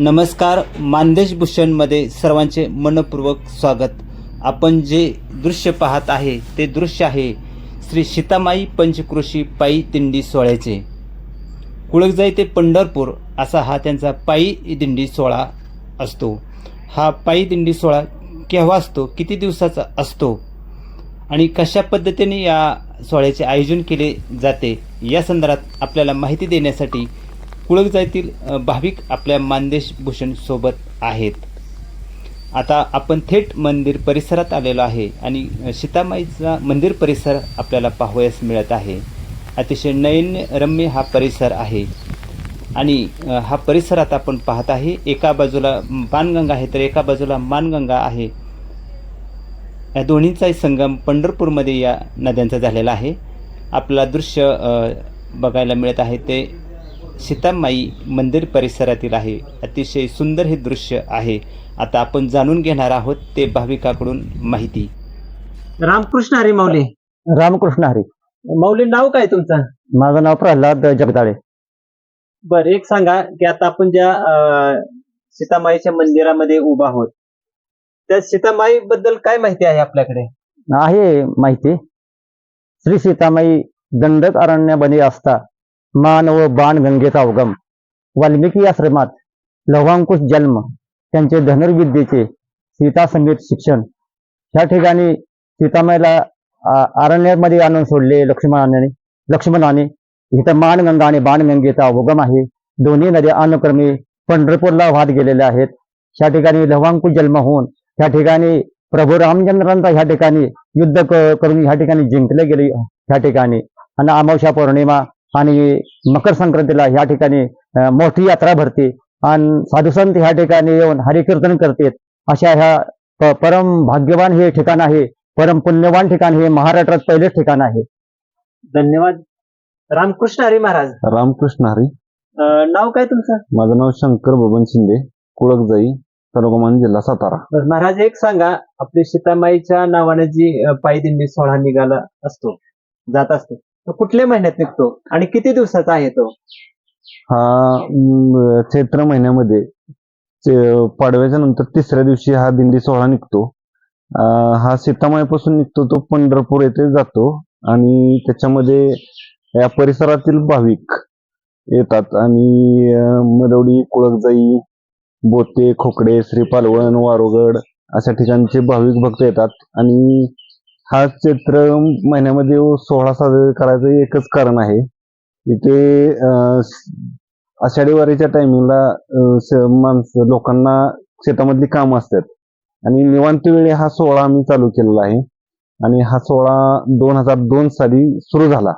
नमस्कार मानदेश भूषणमध्ये सर्वांचे मनपूर्वक स्वागत. आपण जे दृश्य पाहत आहे ते दृश्य आहे श्री सीतामाई पंचकृषी पायी दिंडी सोहळ्याचे. कुळकजाई ते पंढरपूर असा हा त्यांचा पायी दिंडी सोहळा असतो. हा पायी दिंडी सोहळा केव्हा असतो किती दिवसाचा असतो आणि कशा पद्धतीने या सोहळ्याचे आयोजन केले जाते या संदर्भात आपल्याला माहिती देण्यासाठी कुळगजा येथील भाविक आपल्या मानदेश भूषण सोबत आहेत. आता आपण थेट मंदिर परिसरात आलेलो आहे आणि सीतामाईचा मंदिर परिसर आपल्याला पाहावयास मिळत आहे. अतिशय नयनरम्य हा परिसर आहे. आणि हा परिसर आता आपण पाहत आहे. एका बाजूला बाणगंगा आहे तर एका बाजूला मानगंगा आहे. या दोन्हींचाही संगम पंढरपूरमध्ये या नद्यांचा झालेला आहे. आपला दृश्य बघायला मिळत आहे ते सीतामाई मंदिर परिसरातील आहे. अतिशय सुंदर हे दृश्य आहे. आता आपण जाणून घेणार आहोत ते भाविकाकडून माहिती. रामकृष्ण हरी माऊली. रामकृष्ण हरी. माऊली नाव काय तुमचं? माझं नाव प्रल्हाद जगदाळे. बर एक सांगा की आता आपण ज्या सीतामाईच्या मंदिरामध्ये उभा आहोत त्या सीतामाई बद्दल काय माहिती आहे आपल्याकडे? आहे माहिती. श्री सीतामाई दंडक अरण्य बने असता मान व बाण गंगेचा उगम. वाल्मिकी आश्रमात लवांकुश जन्म त्यांचे धनुर्विद्येचे सीता संगीत शिक्षण. ह्या ठिकाणी सीतामाईला आ, अरण्यामध्ये आणून सोडले लक्ष्मणाने लक्ष्मणाने. इथं मानगंगा आणि बाणगंगेचा उगम आहे. दोन्ही नद्या अनुक्रमे पंढरपूरला वाहत गेलेल्या आहेत. ह्या ठिकाणी लवांकुश जन्म होऊन त्या ठिकाणी प्रभू रामचंद्रांचा ह्या युद्ध क- करून ह्या ठिकाणी जिंकले गेले ह्या ठिकाणी. आणि पौर्णिमा आणि मकर संक्रांतीला ह्या ठिकाणी मोठी यात्रा भरते. आणि साधुसंत ह्या ठिकाणी येऊन हरिकीर्तन करतात. अशा ह्या परम भाग्यवान हे ठिकाण आहे. परम पुण्यवान ठिकाण हे महाराष्ट्रात पहिलेच ठिकाण आहे. धन्यवाद. रामकृष्ण हरी महाराज. रामकृष्ण हरी. अं, नाव काय तुमचं? माझं नाव शंकर बबन शिंदे कुळकजाई तालुका जिल्हा सातारा. बरं, महाराज एक सांगा आपली सीतामाईच्या नावाने जी अं, पायदिंडी सोहळा निघाला असतो जात असतो कुठल्या महिन्यात निघतो? आणि किती दिवसाचा आहे तो? हा म, चैत्र महिन्यामध्ये. चे- पाडव्याच्या नंतर तिसऱ्या दिवशी हा दिंडी सोहळा निघतो. अं, हा सीतामाईपासून निघतो तो पंढरपूर येथे जातो. आणि त्याच्यामध्ये या परिसरातील भाविक येतात. आणि अं, मदवडी कुळकजाई बोते खोकडे श्रीपालवण वारोगड अशा ठिकाणचे भाविक भक्त येतात. आणि हा चैत्र महिन्यामध्ये सोहळा साजरा करायचं एकच कारण आहे. इथे आषाढी वारीच्या टायमिंगला माणसं लोकांना शेतामधली कामं असतात. आणि निवांत वेळी हा सोहळा आम्ही चालू केलेला आहे. आणि हा सोहळा दोन हजार दोन साली सुरू झाला.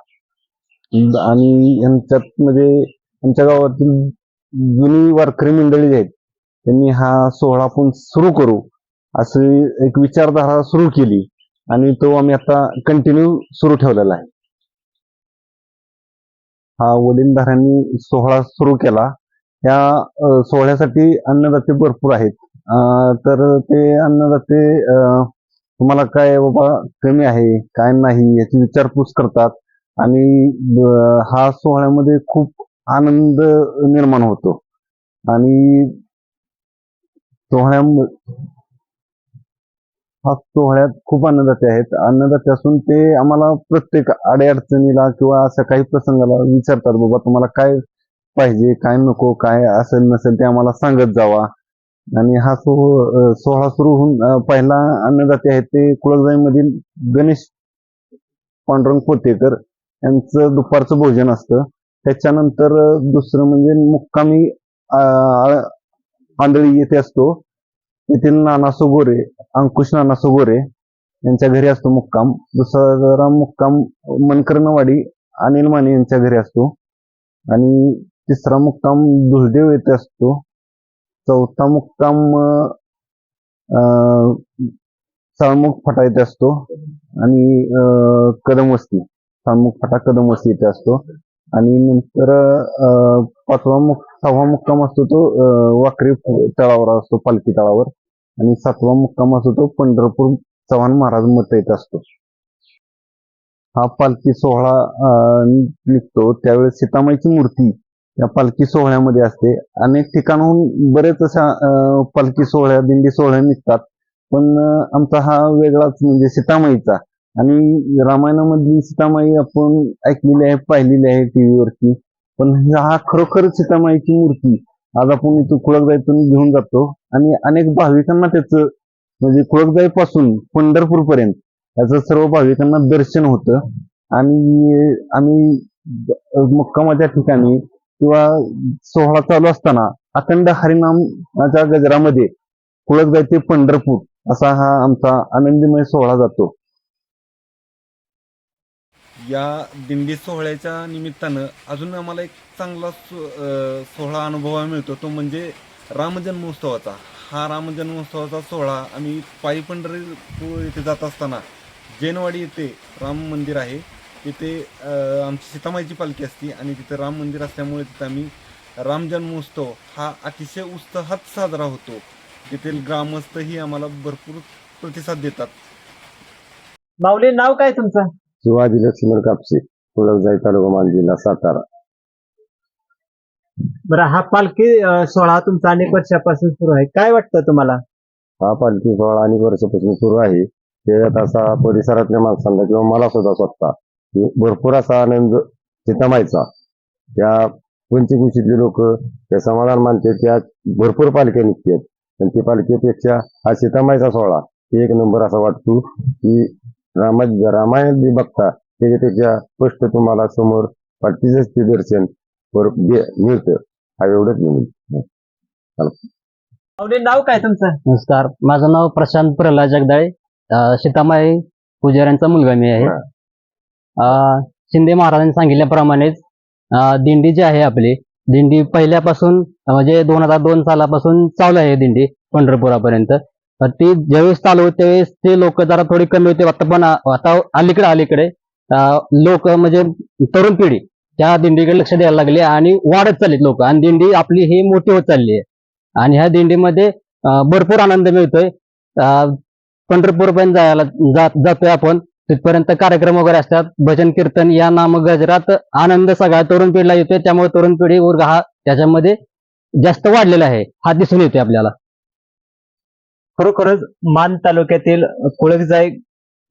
आणि यांच्यात म्हणजे आमच्या गावातील जुनी वारकरी मंडळी आहेत त्यांनी हा सोहळा आपण सुरू करू अशी एक विचारधारा सुरू केली. आणि तो आम्ही आता कंटिन्यू सुरू ठेवलेला आहे. हा वडीलधाऱ्यांनी सोहळा सुरू केला. या सोहळ्यासाठी अन्नदाते भरपूर आहेत. तर ते अन्नदाते तुम्हाला काय बाबा कमी आहे काय नाही याची विचारपूस करतात. आणि हा सोहळ्यामध्ये खूप आनंद निर्माण होतो. आणि सोहळ्यामध्ये हा सोहळ्यात खूप अन्नदाते आहेत. अन्नदाते असून ते आम्हाला प्रत्येक अडीअडचणीला किंवा अशा काही प्रसंगाला विचारतात बाबा तुम्हाला काय पाहिजे? काय नको? काय असेल नसेल ते आम्हाला सांगत जावा. आणि हा सो सोहळा सुरू होऊन पहिला अन्नदाते आहेत ते कुळजाईमधील गणेश पांडुरंग पोतेकर यांचं दुपारचं भोजन असतं. त्याच्यानंतर दुसरं म्हणजे मुक्कामी आंधळी येथे असतो. येथील नाना सुगोरे अंकुश नाना सुगोरे यांच्या घरी असतो मुक्काम. दुसरा मुक्काम मनकर्णवाडी अनिल माने यांच्या घरी असतो. आणि तिसरा मुक्काम दुसदेव येथे असतो. चौथा मुक्काम अं, साळमुख फाटा येथे असतो. आणि कदम वस्ती साळमुख फाटा कदम वस्ती येथे असतो. आणि नंतर अं, पाचवा मुक सहावा मुक्काम असतो तो वाकरी तळावर असतो पालखी तळावर. आणि सातवा मुक्काम असतो तो पंढरपूर चव्हाण महाराज मठ असतो. हा पालखी सोहळा अं, निघतो. त्यावेळेस सीतामाईची मूर्ती या पालखी सोहळ्यामध्ये असते. अनेक ठिकाणाहून बरेच अशा अं, पालखी सोहळ्या दिंडी सोहळ्या निघतात. पण आमचा हा वेगळाच म्हणजे सीतामाईचा आणि रामायणामधली सीतामाई आपण ऐकलेली आहे पाहिलेली आहे टीव्हीवरती. पण हा खरोखर सीतामाईची मूर्ती आज आपण इथून कुळकजाईतून घेऊन जातो. आणि अनेक भाविकांना त्याचं म्हणजे कुळकजाई पासून पंढरपूर पर्यंत याचं सर्व भाविकांना दर्शन होतं. आणि आम्ही मुक्कामाच्या ठिकाणी किंवा सोहळा चालू असताना अखंड हरिनामाच्या गजरामध्ये कुळकजाई ते पंढरपूर असा हा आमचा आनंदमय सोहळा जातो. या दिंडी सोहळ्याच्या निमित्तानं अजून आम्हाला एक चांगला सो सोहळा अनुभवायला मिळतो. तो म्हणजे रामजन्मोत्सवाचा. हा रामजन्मोत्सवाचा सोहळा आम्ही पायी पंढरीपूर येथे जात असताना जैनवाडी येथे राम मंदिर आहे. तिथे आमची सीतामाईची पालखी असते आणि तिथे राम मंदिर असल्यामुळे तिथे आम्ही रामजन्मोत्सव हा अतिशय उत्साहात साजरा होतो. तेथील ग्रामस्थही आम्हाला भरपूर प्रतिसाद देतात. माऊली नाव काय तुमचं? शिवाजी लक्ष्मण कापसे कुळकजाई तालुका मान जिल्हा सातारा. बरं हा पालखी अं, सोहळा तुमचा अनेक वर्षापासून सुरू आहे. काय वाटतं तुम्हाला? हा पालखी सोहळा अनेक वर्षापासून सुरू आहे. त्याच्यात असा परिसरातल्या माणसांना किंवा मला सुद्धा स्वतः भरपूर असा आनंद सीतामाईचा त्या पंचकृषीतले लोक त्या समाधान मानतात त्या भरपूर पालख्या निघतात. पण ती पालखीपेक्षा हा सीतामाईचा सोहळा एक नंबर असा वाटतो की रामा रामायण जे बघता त्याच्यापेक्षा स्पष्ट तुम्हाला समोर पालखीचंच ते दर्शन मिळतं. हा एवढंच मी नाव काय तुमचं? नमस्कार. माझं नाव प्रशांत प्रल्हाद जगदाळे. सीतामाई पुजाऱ्यांचा मुलगा मी आहे. अं, शिंदे महाराजांनी सांगितल्याप्रमाणेच दिंडी जी आहे आपली दिंडी पहिल्यापासून म्हणजे दोन हजार दोन सालापासून चालू आहे दिंडी पंढरपुरापर्यंत. तर ती ज्यावेळेस चालू होते त्यावेळेस ते लोक जरा थोडी कमी होते. आता पण आता अलीकडे अलीकडे लोक म्हणजे तरुण पिढी त्या दिंडीकडे लक्ष द्यायला लागली आणि वाढत चाललीत लोक. आणि दिंडी आपली ही मोठी होत चालली आहे. आणि ह्या दिंडीमध्ये भरपूर आनंद मिळतोय. पंढरपूरपर्यंत जायला जात जातोय आपण. तिथपर्यंत कार्यक्रम वगैरे असतात. भजन कीर्तन या नाम गजरात आनंद सगळ्या तरुण पिढीला येतोय. त्यामुळे तरुण पिढी वर्ग हा त्याच्यामध्ये जास्त वाढलेला आहे. हा दिसून येतोय आपल्याला. खरोखरच मान तालुक्यातील कुळकजाई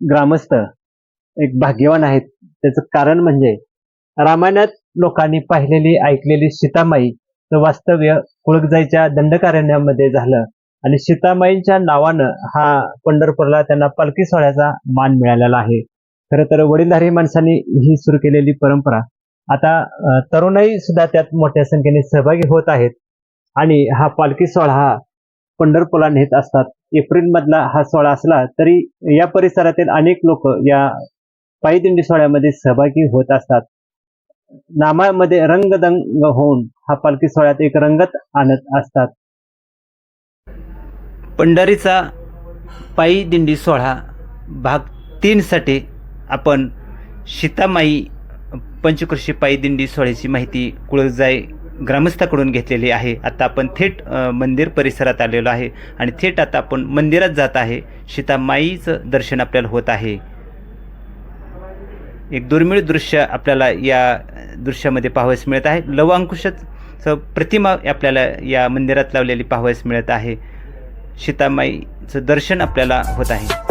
ग्रामस्थ एक भाग्यवान आहेत. त्याचं कारण म्हणजे रामायणात लोकांनी पाहिलेली ऐकलेली सीतामाईचं वास्तव्य कुळकजाईच्या दंडकारण्यामध्ये झालं. आणि सीतामाईंच्या नावानं हा पंढरपूरला त्यांना पालखी सोहळ्याचा मान मिळालेला आहे. खरं तर वडीलधारी माणसांनी ही सुरू केलेली परंपरा आता तरुणाई सुद्धा त्यात मोठ्या संख्येने सहभागी होत आहेत. आणि हा पालखी सोहळा हा पंढरपूरला नेत असतात. एप्रिल मधला हा सोहळा असला तरी या परिसरातील अनेक लोक या पायी दिंडी सोहळ्यामध्ये सहभागी होत असतात. नामामध्ये रंगदंग होऊन हा पालखी सोहळ्यात एक रंगत आणत असतात. पंढरीचा पायी दिंडी सोहळा भाग तीनसाठी आपण सीतामाई पंचकृषी पायी दिंडी सोहळ्याची माहिती कुळजाई ग्रामस्थाकडून घेतलेली आहे. आता आपण थेट मंदिर परिसरात आलेलो आहे आणि थेट आता आपण मंदिरात जात आहे. सीतामाईचं दर्शन आपल्याला होत आहे. एक दुर्मिळ दृश्य आपल्याला या दृश्यामध्ये पाहावयास मिळत आहे. लवांकुशाचं प्रतिमा आपल्याला या मंदिरात लावलेली पाहावयास मिळत आहे. सीतामाईचं दर्शन आपल्याला होत आहे.